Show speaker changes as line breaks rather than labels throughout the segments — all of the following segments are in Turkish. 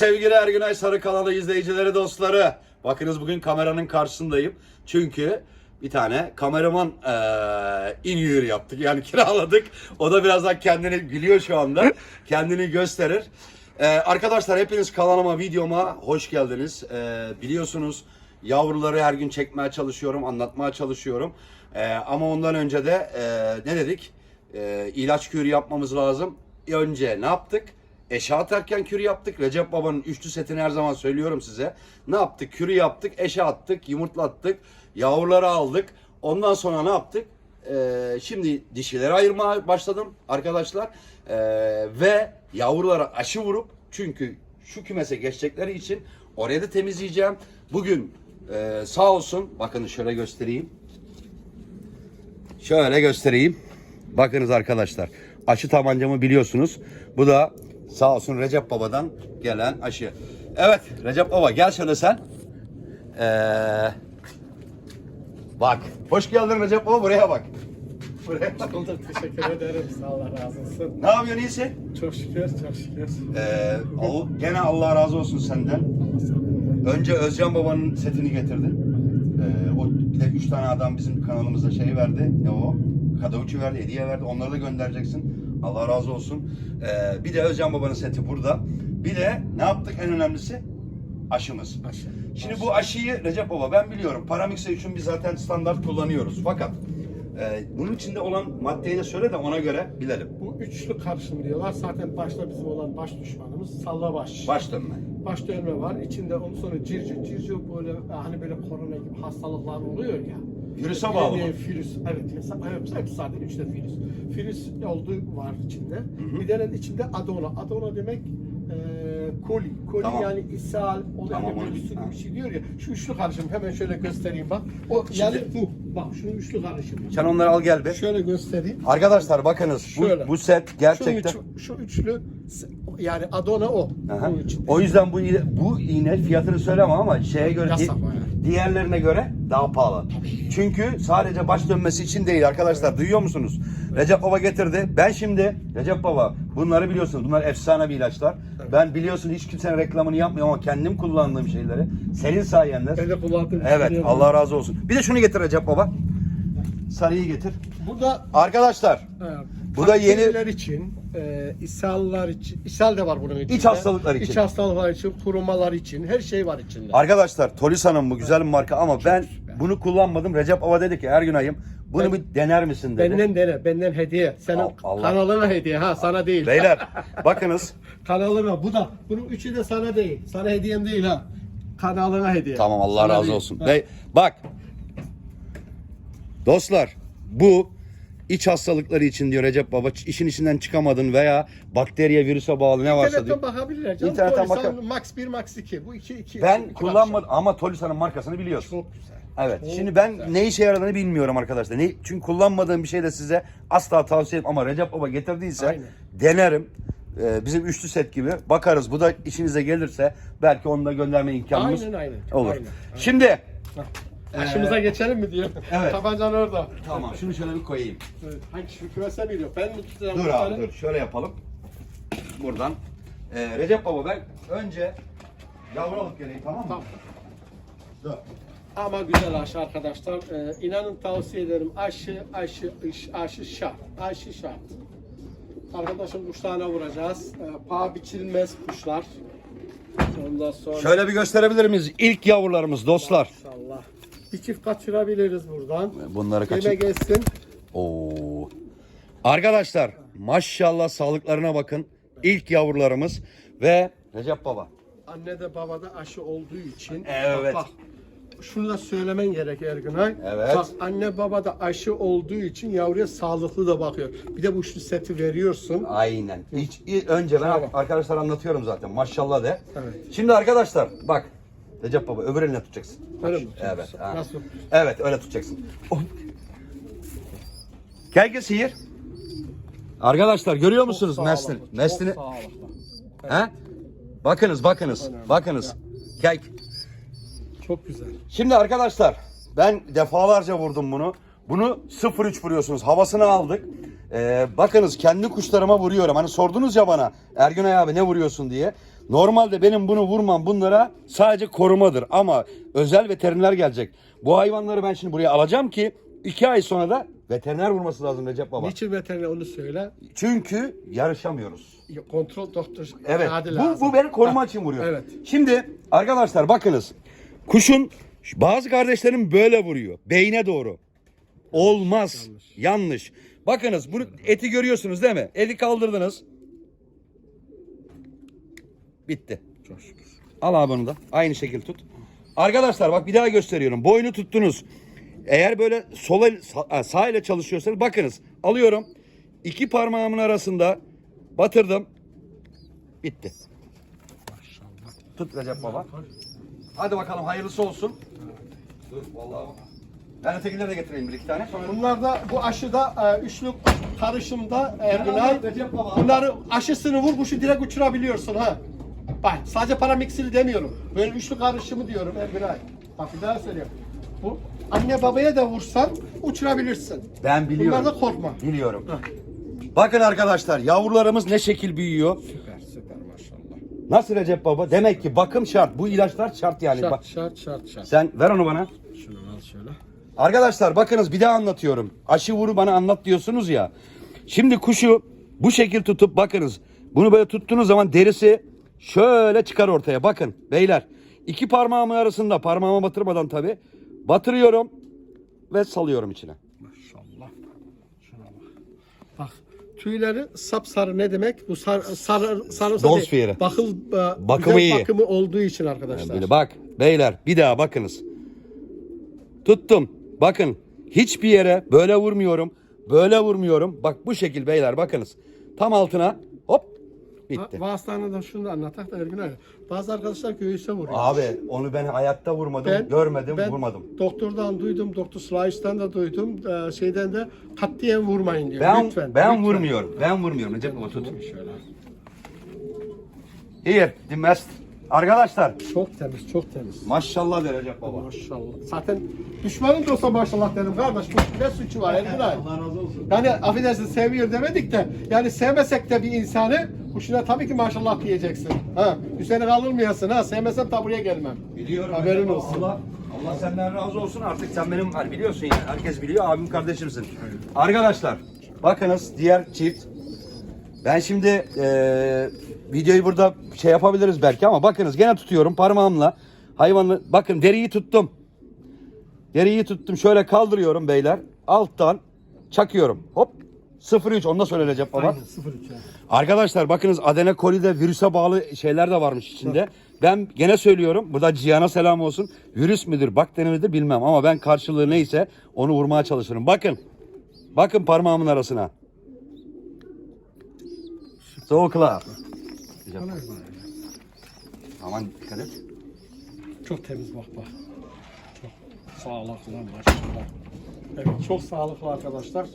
Sevgili Ergünay Sarı kanalı izleyicileri, dostları. Bakınız bugün kameranın karşısındayım. Çünkü bir tane kameraman eee in yaptık. Yani kiraladık. O da birazdan kendini gülüyor şu anda. Kendini gösterir. Eee, arkadaşlar hepiniz kanalıma, videoma hoş geldiniz. Eee, biliyorsunuz yavruları her gün çekmeye çalışıyorum, anlatmaya çalışıyorum. Eee, ama ondan önce de eee, ne dedik? Eee ilaç kürü yapmamız lazım. Önce ne yaptık? Eşe atarken kürü yaptık. Recep Baba'nın üçlü setini her zaman söylüyorum size. Ne yaptık? Kürü yaptık, eşe attık, yumurtlattık, yavruları aldık. Ondan sonra ne yaptık? Ee, şimdi dişileri ayırmaya başladım arkadaşlar. Ee, ve yavrulara aşı vurup çünkü şu kümese geçecekleri için oraya da temizleyeceğim. Bugün e, sağ olsun bakın şöyle göstereyim. Şöyle göstereyim. Bakınız arkadaşlar. Aşı tabancamı biliyorsunuz. Bu da sağ olsun Recep Baba'dan gelen aşı. Evet Recep Baba gel şöyle sen. Ee, bak. Hoş geldin Recep Baba buraya bak. Buraya bak.
Bulduk, teşekkür ederim. Sağ ol, Allah razı olsun.
Ne yapıyorsun iyisin?
Çok şükür, çok şükür.
Ee, gene Allah razı olsun senden. Önce Özcan Baba'nın setini getirdin. Ee, o bir de üç tane adam bizim kanalımızda şey verdi. Ne o? Kadıuçu verdi, hediye verdi. Onları da göndereceksin. Allah razı olsun. Ee, bir de Özcan Baba'nın seti burada. Bir de ne yaptık en önemlisi? Aşımız.
Aşı.
Şimdi bu aşıyı Recep Baba ben biliyorum. Paramix'e için biz zaten standart kullanıyoruz. Fakat e, bunun içinde olan maddeyi de söyle de ona göre bilelim.
Bu üçlü karışım diyorlar. Zaten başta bizim olan baş düşmanımız sallabaş.
Baş dönme.
Baş dönme var. İçinde ondan sonra circi. Circi böyle hani böyle korona gibi hastalıklar oluyor ya.
Virüse bağlı mı?
Virüs. Evet. hesa- Evet. Zaten üçte virüs. Virüs olduğu var içinde. Bir de içinde adona. Adona demek e, koli. Koli
Tamam.
yani ishal, o
Tamam,
bir sürü bir şey diyor ya. Şu üçlü karışım hemen şöyle göstereyim bak. O yani bu. Bak şunun üçlü karışımı.
Sen onları al gel be.
Şöyle göstereyim.
Arkadaşlar bakınız
Şöyle.
bu, bu set gerçekten
üç- şu üçlü yani Adona o.
Aha. O yüzden bu iğne, bu iğne fiyatını söyleme ama şeye göre
Yasak yani.
Diğerlerine göre daha pahalı. Çünkü sadece baş dönmesi için değil arkadaşlar. Duyuyor musunuz? Recep Baba getirdi. Ben şimdi Recep Baba bunları biliyorsunuz. Bunlar efsane bir ilaçlar. Ben biliyorsun hiç kimsenin reklamını yapmıyorum ama kendim kullandığım şeyleri senin sayende.
Ben de kullandım.
Evet. Allah razı olsun. Bir de şunu getir Recep Baba. Sarıyı getir.
Burada
Arkadaşlar
e,
Bu da yeni-
bakteriler için, e, ishallar için, ishal de var bunun içinde.
İç hastalıklar için.
İç hastalıklar için, kurumalar için, her şey var içinde.
Arkadaşlar Tolisa'nın bu güzel bir marka ama ben bunu kullanmadım. Recep Baba dedi ki her gün ayım bunu
Ben-
bir dener misin dedi.
Benden dene, benden hediye. Senin
Al- Allah.
kanalına hediye ha, sana değil.
Beyler bakınız.
kanalına, bu da, bunun üçü de sana değil. Sana hediyem değil ha. Kanalına hediye.
Tamam Allah
Sana
razı
değil.
olsun.
Ha.
Bey, bak. Dostlar bu iç hastalıkları için diyor Recep Baba işin içinden çıkamadın veya bakteriye virüse bağlı ne varsa diyor.
İnternetten bakabilirler canım.
İnternetten bakar.
Max 1, Max 2. Bu iki, iki.
Ben
iki
kullanmadım ama Tolisa'nın markasını biliyorsun.
Çok güzel.
Evet.
Çok
Şimdi ben
güzel.
ne işe yaradığını bilmiyorum arkadaşlar. Ne, çünkü kullanmadığım bir şey de size asla tavsiye etmem ama Recep Baba getirdiyse
Aynen.
denerim. Ee, bizim üçlü set gibi bakarız. Bu da işinize gelirse belki onu da gönderme imkanımız
Aynen, aynen.
olur.
Aynen, aynen.
Şimdi
Aşımıza geçelim mi diyor.
Evet.
Tabancan orada.
tamam şunu şöyle bir koyayım.
Evet. Hangi şu kümese mi diyor? Ben mi tutacağım?
Dur abi
tane?
dur şöyle yapalım. Buradan. Ee, Recep Baba ben önce yavru alıp geleyim tamam mı?
Tamam.
Dur.
Ama güzel aşı arkadaşlar. Ee, inanın tavsiye ederim. Aşı, aşı, iş, aşı şart. Aşı şart. Arkadaşım kuşlarına vuracağız. Ee, paha biçilmez kuşlar. Ondan sonra
Şöyle bir gösterebilir miyiz? İlk yavrularımız dostlar.
İnşallah. Bir çift kaçırabiliriz buradan.
Bunları
Yeme
kaçır.
gelsin.
Oo. Arkadaşlar maşallah sağlıklarına bakın. İlk yavrularımız ve Recep Baba.
Anne de babada aşı olduğu için.
Evet.
Bak, bak. Şunu da söylemen gerek Ergünay.
Evet.
Bak anne baba da aşı olduğu için yavruya sağlıklı da bakıyor. Bir de bu üçlü seti veriyorsun.
Aynen. Hiç, önce ben
Tamam.
arkadaşlar anlatıyorum zaten. Maşallah de.
Evet.
Şimdi arkadaşlar bak. Recep Baba öbür eline tutacaksın.
Öyle mi?
Evet. ha.
Nasıl?
Evet öyle tutacaksın. Oh. Gel gel sihir. Arkadaşlar görüyor musunuz
Çok sağlıklı,
Neslini.
Çok sağlıklı.
He? Bakınız bakınız.
Önemli.
Bakınız. Gel.
Çok güzel.
Şimdi arkadaşlar ben defalarca vurdum bunu. Bunu 0-3 vuruyorsunuz. Havasını aldık. Ee, bakınız kendi kuşlarıma vuruyorum. Hani sordunuz ya bana Ergünay abi ne vuruyorsun diye. Normalde benim bunu vurmam bunlara sadece korumadır ama özel veteriner gelecek. Bu hayvanları ben şimdi buraya alacağım ki iki ay sonra da veteriner vurması lazım Recep Baba.
Niçin veteriner onu söyle.
Çünkü yarışamıyoruz.
Kontrol doktor
Evet. Bu,
lazım.
bu beni koruma için vuruyor.
Evet.
Şimdi arkadaşlar bakınız. Kuşun bazı kardeşlerim böyle vuruyor. Beyne doğru. Olmaz. Yanlış. Bakınız bunu eti görüyorsunuz değil mi? Eti kaldırdınız. Bitti.
Çok şükür.
Al abi onu da. Aynı şekil tut. Arkadaşlar bak bir daha gösteriyorum. Boynu tuttunuz. Eğer böyle sola sa- sağ ile çalışıyorsanız bakınız. Alıyorum. İki parmağımın arasında batırdım. Bitti.
Maşallah.
Tut Recep Baba. Hadi bakalım hayırlısı olsun. Dur vallahi. Ben ötekileri de getireyim bir iki tane. Sonra
Bunlar da bu aşıda e, üçlü karışımda
Baba.
Bunları aşısını vur kuşu direkt uçurabiliyorsun ha. Bak sadece paramiksili demiyorum. Böyle üçlü karışımı diyorum Ergünay. Bak bir daha söylüyorum. Bu anne babaya da vursan uçurabilirsin.
Ben biliyorum.
Bunlardan korkma.
Biliyorum. Bakın arkadaşlar yavrularımız ne şekil büyüyor.
Süper süper maşallah.
Nasıl Recep Baba? Demek ki bakım şart. Bu ilaçlar şart yani. Bak,
Şart şart şart şart.
sen ver onu bana.
Şunu al şöyle.
Arkadaşlar bakınız bir daha anlatıyorum. Aşı vuru bana anlat diyorsunuz ya. Şimdi kuşu bu şekil tutup bakınız. Bunu böyle tuttuğunuz zaman derisi şöyle çıkar ortaya. Bakın beyler. iki parmağımın arasında parmağıma batırmadan tabi. Batırıyorum ve salıyorum içine.
Maşallah. Şuna bak. Bak tüyleri sapsarı ne demek? Bu sar, sarı sarı
fiyeri.
Bakıl e,
Bakımı
güzel
iyi.
bakımı olduğu için arkadaşlar.
Böyle bak beyler bir daha bakınız. Tuttum. Bakın hiçbir yere böyle vurmuyorum. Böyle vurmuyorum. Bak bu şekil beyler bakınız. Tam altına bitti.
Va- Vasıtanı da şunu da anlatak da Ergün abi. Bazı arkadaşlar göğüse vuruyor.
Abi onu ben hayatta vurmadım, görmedim,
ben
vurmadım.
Doktordan duydum, doktor Slayis'tan da duydum, e, şeyden de katiyen vurmayın diyor.
Ben
lütfen.
ben
lütfen.
vurmuyorum. Ben vurmuyorum. Recep Baba tut.
Şöyle.
İyi, dimest. Arkadaşlar
Çok temiz, çok temiz.
maşallah de Recep Baba.
Maşallah. Zaten düşmanın da olsa maşallah derim kardeş. Bu ne suçu var abi?
Allah razı olsun.
Yani affedersin seviyor demedik de yani sevmesek de bir insanı kuşuna tabii ki maşallah diyeceksin. Ha, üzerine kalırmayasın ha. Sevmesem tabi buraya gelmem.
Biliyorum.
Haberin
Recep Baba.
olsun.
Allah, Allah senden razı olsun. Artık sen benim hani biliyorsun yani. Herkes biliyor. Abim kardeşimsin. Arkadaşlar bakınız diğer çift. Ben şimdi eee, videoyu burada şey yapabiliriz belki ama bakınız gene tutuyorum parmağımla. Hayvanı bakın deriyi tuttum. Deriyi tuttum şöyle kaldırıyorum beyler. Alttan çakıyorum. Hop 03 onu da söyle Recep baba.
0-3 ya.
Arkadaşlar bakınız Adene kolide virüse bağlı şeyler de varmış içinde. Ben gene söylüyorum. Burada Cihan'a selam olsun. Virüs müdür, bakteri midir bilmem ama ben karşılığı neyse onu vurmaya çalışırım. Bakın. Bakın parmağımın arasına. Soğukla. Aman dikkat et.
Çok temiz bak bak. Çok sağlıklı maşallah. Evet çok sağlıklı arkadaşlar.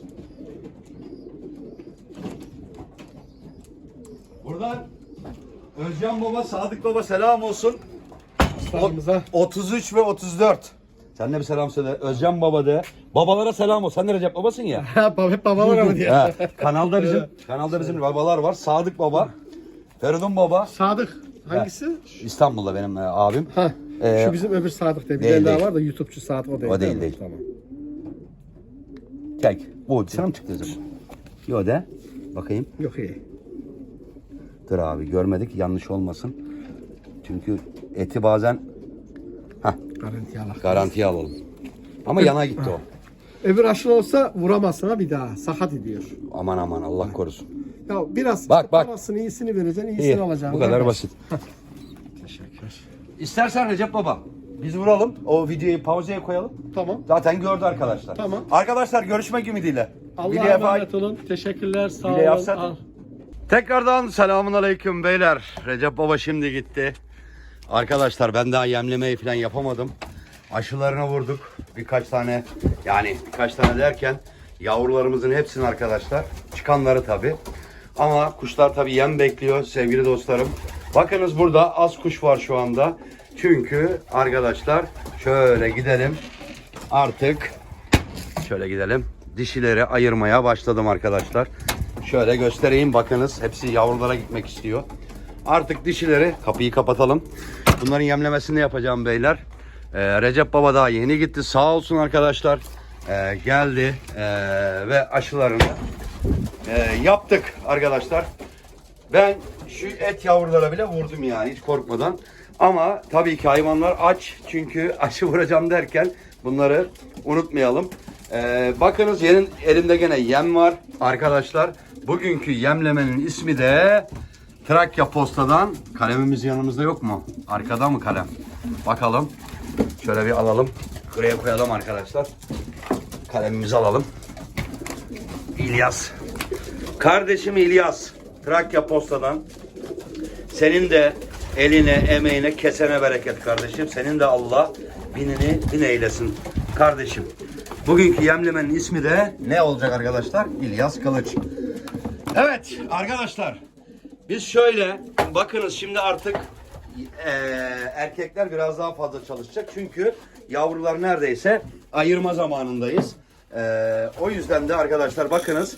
Buradan Özcan Baba, Sadık Baba selam olsun.
Kuşlarımıza
33 ve 34. Sen de bir selam söyle. Özcan Baba de. Babalara selam ol. Sen de Recep Babasın ya.
Hep babalara mı diye.
Ha, kanalda bizim kanalda bizim babalar var. Sadık Baba, Feridun Baba.
Sadık hangisi?
İstanbul'da benim e, abim.
Ha.
Ee,
Şu bizim öbür Sadık diye bir
değil,
tane daha
değil.
var da YouTube'cu Sadık o değil.
O değil,
mi?
değil.
Tamam.
Tek. Bu sana mı çıktı acaba? Yo de. Bakayım.
Yok iyi.
Dur abi görmedik yanlış olmasın. Çünkü eti bazen
Garanti alak.
garantiye alalım. Ama yana gitti o.
Öbür aşırı olsa vuramazsın ha bir daha. Sakat ediyor.
Aman aman Allah korusun.
Ya biraz
Bak, bak.
parasını iyisini vereceksin, iyisini
İyi.
alacaksın.
Bu kadar
kardeş.
basit.
Teşekkür.
İstersen Recep Baba biz vuralım. O videoyu pauzeye koyalım.
Tamam.
Zaten gördü arkadaşlar.
Tamam.
Arkadaşlar görüşmek ümidiyle.
Allah'a
Videoya
emanet olun. Teşekkürler. Sağ olun.
yapsana.
Al.
Tekrardan selamun aleyküm beyler. Recep Baba şimdi gitti. Arkadaşlar ben daha yemlemeyi falan yapamadım. Aşılarına vurduk. Birkaç tane yani birkaç tane derken yavrularımızın hepsini arkadaşlar. Çıkanları tabi. Ama kuşlar tabi yem bekliyor sevgili dostlarım. Bakınız burada az kuş var şu anda. Çünkü arkadaşlar şöyle gidelim. Artık Şöyle gidelim. Dişileri ayırmaya başladım arkadaşlar. Şöyle göstereyim bakınız. Hepsi yavrulara gitmek istiyor. Artık dişileri kapıyı kapatalım. Bunların yemlemesini yapacağım beyler. Ee, Recep Baba daha yeni gitti. Sağ olsun arkadaşlar. Ee, geldi ee, ve aşılarını ee, yaptık arkadaşlar. Ben şu et yavrulara bile vurdum yani hiç korkmadan. Ama tabii ki hayvanlar aç çünkü aşı vuracağım derken bunları unutmayalım. Ee, bakınız yerin elimde gene yem var arkadaşlar. Bugünkü yemlemenin ismi de Trakya Posta'dan. Kalemimiz yanımızda yok mu? Arkada mı kalem? Bakalım. Şöyle bir alalım. Buraya koyalım arkadaşlar. Kalemimizi alalım. İlyas. Kardeşim İlyas. Trakya Posta'dan. Senin de eline, emeğine, kesene bereket kardeşim. Senin de Allah binini bin eylesin kardeşim. Bugünkü yemlemenin ismi de ne olacak arkadaşlar? İlyas Kılıç. Evet arkadaşlar. Biz şöyle bakınız şimdi artık eee, erkekler biraz daha fazla çalışacak. Çünkü yavrular neredeyse ayırma zamanındayız. Eee, o yüzden de arkadaşlar bakınız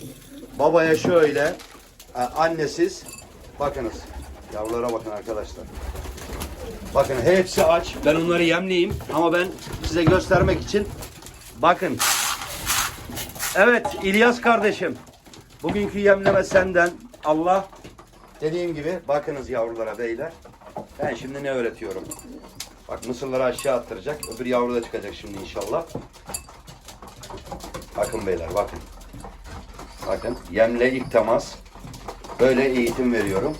babaya şöyle e, annesiz bakınız yavrulara bakın arkadaşlar. Bakın hepsi aç. Ben onları yemleyeyim ama ben size göstermek için bakın. Evet İlyas kardeşim. Bugünkü yemleme senden. Allah dediğim gibi bakınız yavrulara beyler. Ben şimdi ne öğretiyorum? Bak mısırları aşağı attıracak. Öbür yavru da çıkacak şimdi inşallah. Bakın beyler bakın. Bakın yemle ilk temas. Böyle eğitim veriyorum.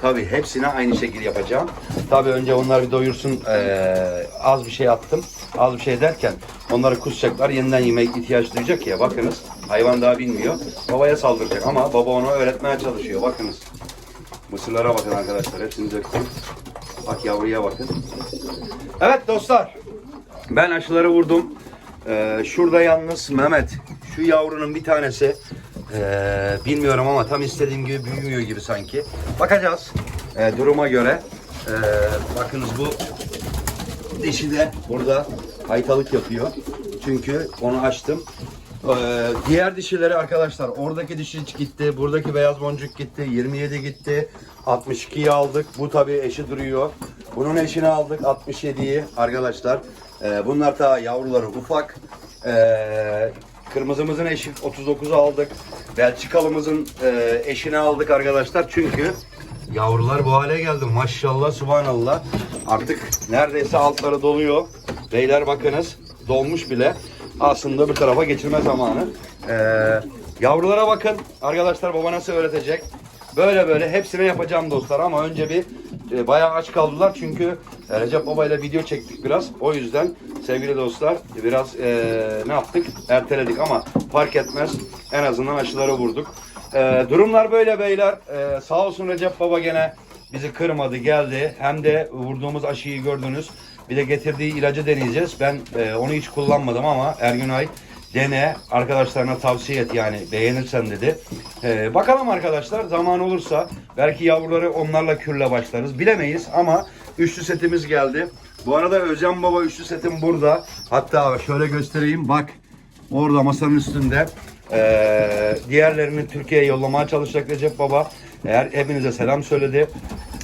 Tabii hepsine aynı şekilde yapacağım. Tabii önce onlar bir doyursun. Ee, az bir şey attım. Az bir şey derken onları kusacaklar. Yeniden yemek ihtiyaç duyacak ya. Bakınız hayvan daha bilmiyor. Babaya saldıracak ama baba onu öğretmeye çalışıyor. Bakınız. Mısırlara bakın arkadaşlar. Hepsini döktüm. Bak yavruya bakın. Evet dostlar. Ben aşıları vurdum. Ee, şurada yalnız Mehmet. Şu yavrunun bir tanesi ee, bilmiyorum ama tam istediğim gibi büyümüyor gibi sanki. Bakacağız ee, duruma göre. Ee, bakınız bu dişi de burada haytalık yapıyor. Çünkü onu açtım. Ee, diğer dişileri arkadaşlar oradaki dişi gitti. Buradaki beyaz boncuk gitti. 27 gitti. 62'yi aldık. Bu tabii eşi duruyor. Bunun eşini aldık 67'yi arkadaşlar. Ee, bunlar da yavruları ufak. Ee, kırmızımızın eşi 39'u aldık. Belçikalımızın e, eşini aldık arkadaşlar. Çünkü Yavrular bu hale geldi. Maşallah, subhanallah. Artık neredeyse altları doluyor. Beyler bakınız dolmuş bile. Aslında bir tarafa geçirme zamanı. Ee, yavrulara bakın. Arkadaşlar baba nasıl öğretecek? Böyle böyle hepsine yapacağım dostlar ama önce bir e, bayağı aç kaldılar çünkü e, Recep Baba ile video çektik biraz. O yüzden sevgili dostlar biraz e, ne yaptık? Erteledik ama fark etmez. En azından aşıları vurduk. Ee, durumlar böyle beyler. Ee, sağ olsun Recep Baba gene bizi kırmadı geldi. Hem de vurduğumuz aşıyı gördünüz. Bir de getirdiği ilacı deneyeceğiz. Ben e, onu hiç kullanmadım ama Ergünay dene arkadaşlarına tavsiye et yani beğenirsen dedi. Ee, bakalım arkadaşlar zaman olursa belki yavruları onlarla kürle başlarız. Bilemeyiz ama üçlü setimiz geldi. Bu arada Özcan Baba üçlü setim burada. Hatta şöyle göstereyim bak orada masanın üstünde. Ee, diğerlerini Türkiye'ye yollamaya çalışacak Recep Baba. Eğer hepinize selam söyledi.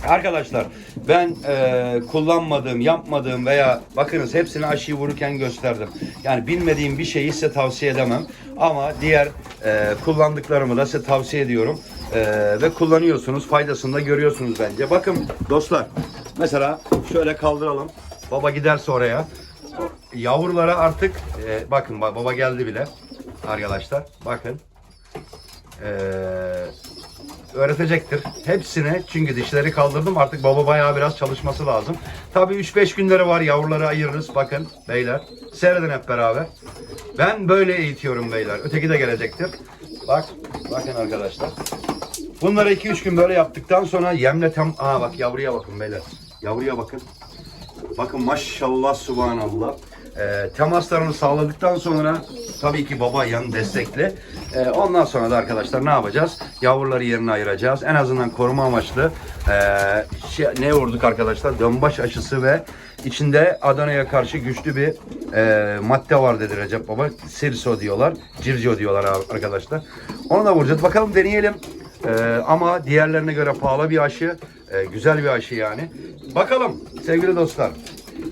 Arkadaşlar ben e, kullanmadığım, yapmadığım veya bakınız hepsini aşıyı vururken gösterdim. Yani bilmediğim bir şeyi size tavsiye edemem. Ama diğer e, kullandıklarımı da size tavsiye ediyorum. E, ve kullanıyorsunuz, faydasını da görüyorsunuz bence. Bakın dostlar, mesela şöyle kaldıralım. Baba giderse oraya. Yavrulara artık e, bakın ba- baba geldi bile arkadaşlar. Bakın. Ee, öğretecektir. Hepsine çünkü dişleri kaldırdım. Artık baba bayağı biraz çalışması lazım. Tabii 3-5 günleri var. Yavruları ayırırız. Bakın beyler. Seyredin hep beraber. Ben böyle eğitiyorum beyler. Öteki de gelecektir. Bak. Bakın arkadaşlar. Bunları 2-3 gün böyle yaptıktan sonra yemle tam... Aa bak yavruya bakın beyler. Yavruya bakın. Bakın maşallah subhanallah. Ee, temaslarını sağladıktan sonra tabii ki baba yan destekli. Ee, ondan sonra da arkadaşlar ne yapacağız? Yavruları yerine ayıracağız. En azından koruma amaçlı ee, şey, ne vurduk arkadaşlar? Dönbaş aşısı ve içinde Adana'ya karşı güçlü bir ee, madde var dedi Recep Baba. Sirso diyorlar. Circo diyorlar arkadaşlar. Onu da vuracağız. Bakalım deneyelim. Ee, ama diğerlerine göre pahalı bir aşı. E, güzel bir aşı yani. Bakalım sevgili dostlar.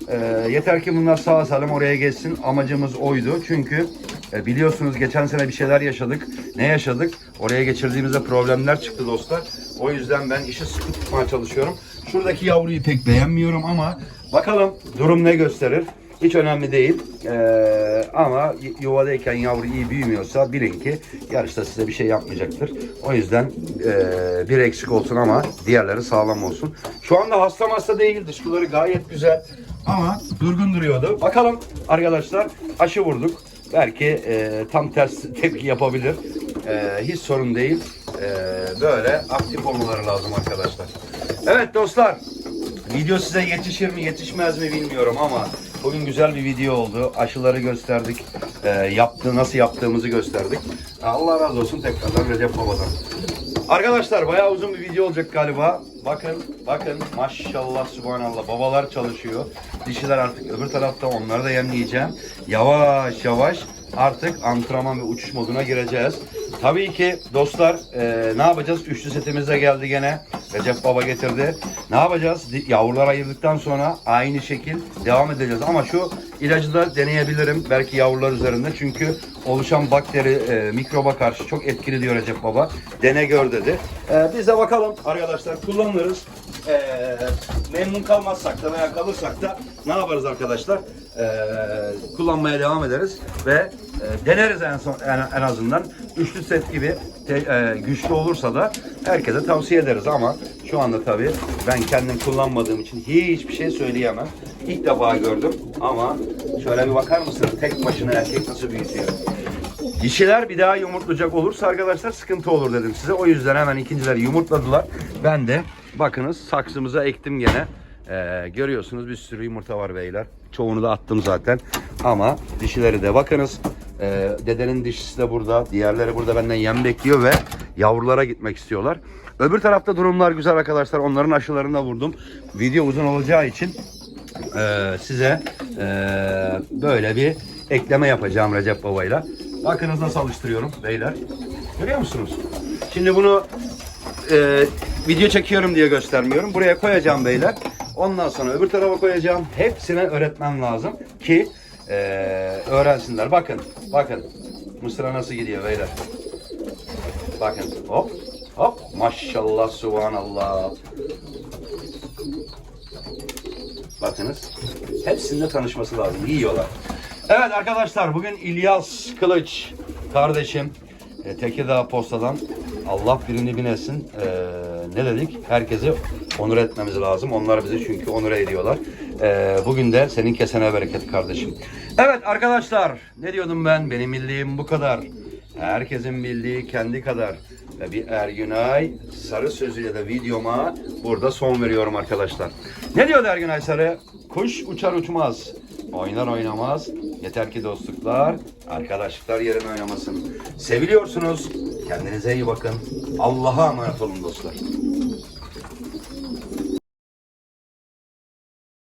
E, yeter ki bunlar sağ salim oraya geçsin. Amacımız oydu. Çünkü e, biliyorsunuz geçen sene bir şeyler yaşadık. Ne yaşadık? Oraya geçirdiğimizde problemler çıktı dostlar. O yüzden ben işi sıkı tutmaya çalışıyorum. Şuradaki yavruyu pek beğenmiyorum ama bakalım durum ne gösterir. Hiç önemli değil. Ee, ama yuvadayken yavru iyi büyümüyorsa bilin ki yarışta size bir şey yapmayacaktır. O yüzden ee, bir eksik olsun ama diğerleri sağlam olsun. Şu anda hasta hasta değil. Dışkıları gayet güzel. Ama durgun duruyordu. Bakalım arkadaşlar aşı vurduk. Belki ee, tam ters tepki yapabilir. Ee, hiç sorun değil. Ee, böyle aktif olmaları lazım arkadaşlar. Evet dostlar. Video size yetişir mi yetişmez mi bilmiyorum ama bugün güzel bir video oldu. Aşıları gösterdik. Ee, yaptığı nasıl yaptığımızı gösterdik. Allah razı olsun tekrardan Recep Baba'dan. Arkadaşlar bayağı uzun bir video olacak galiba. Bakın bakın maşallah subhanallah babalar çalışıyor. Dişiler artık öbür tarafta onları da yemleyeceğim. Yavaş yavaş artık antrenman ve uçuş moduna gireceğiz. Tabii ki dostlar e, ne yapacağız? Üçlü setimiz de geldi gene. Recep Baba getirdi. Ne yapacağız? Yavrular ayırdıktan sonra aynı şekil devam edeceğiz. Ama şu ilacı da deneyebilirim. Belki yavrular üzerinde. Çünkü oluşan bakteri e, mikroba karşı çok etkili diyor Recep Baba. Dene gör dedi. E, biz de bakalım arkadaşlar kullanırız. E, memnun kalmazsak da veya kalırsak da ne yaparız arkadaşlar? E, kullanmaya devam ederiz ve e, deneriz en son en, en azından. Üçlü set gibi te- e, güçlü olursa da herkese tavsiye ederiz ama şu anda tabii ben kendim kullanmadığım için hiçbir şey söyleyemem. İlk defa gördüm ama şöyle bir bakar mısınız tek başına erkek nasıl büyütüyor? Dişiler bir daha yumurtlayacak olursa arkadaşlar sıkıntı olur dedim size. O yüzden hemen ikincileri yumurtladılar. Ben de bakınız saksımıza ektim gene. Ee, görüyorsunuz bir sürü yumurta var beyler. Çoğunu da attım zaten. Ama dişileri de bakınız. Ee, dedenin dişisi de burada. Diğerleri burada benden yem bekliyor ve yavrulara gitmek istiyorlar. Öbür tarafta durumlar güzel arkadaşlar. Onların aşılarını da vurdum. Video uzun olacağı için ee, size ee, böyle bir ekleme yapacağım Recep Baba'yla. Bakınız nasıl alıştırıyorum beyler. Görüyor musunuz? Şimdi bunu ee, video çekiyorum diye göstermiyorum. Buraya koyacağım beyler. Ondan sonra öbür tarafa koyacağım. Hepsine öğretmem lazım ki ee, öğrensinler. Bakın, bakın. Mısır'a nasıl gidiyor beyler. Bakın, hop, hop. Maşallah, subhanallah. Bakınız. Hepsinde tanışması lazım. Yiyorlar. Evet arkadaşlar bugün İlyas Kılıç kardeşim e, Tekirdağ Posta'dan Allah birini binesin. E, ne dedik? Herkesi onur etmemiz lazım. Onlar bizi çünkü onur ediyorlar. E, bugün de senin kesene bereket kardeşim. Evet arkadaşlar ne diyordum ben? Benim bildiğim bu kadar. Herkesin bildiği kendi kadar. Ve bir Ergünay Sarı sözüyle de videoma burada son veriyorum arkadaşlar. Ne diyor Ergünay Sarı? Kuş uçar uçmaz. Oynar oynamaz. Yeter ki dostluklar, arkadaşlıklar yerine oynamasın. Seviliyorsunuz. Kendinize iyi bakın. Allah'a emanet olun dostlar.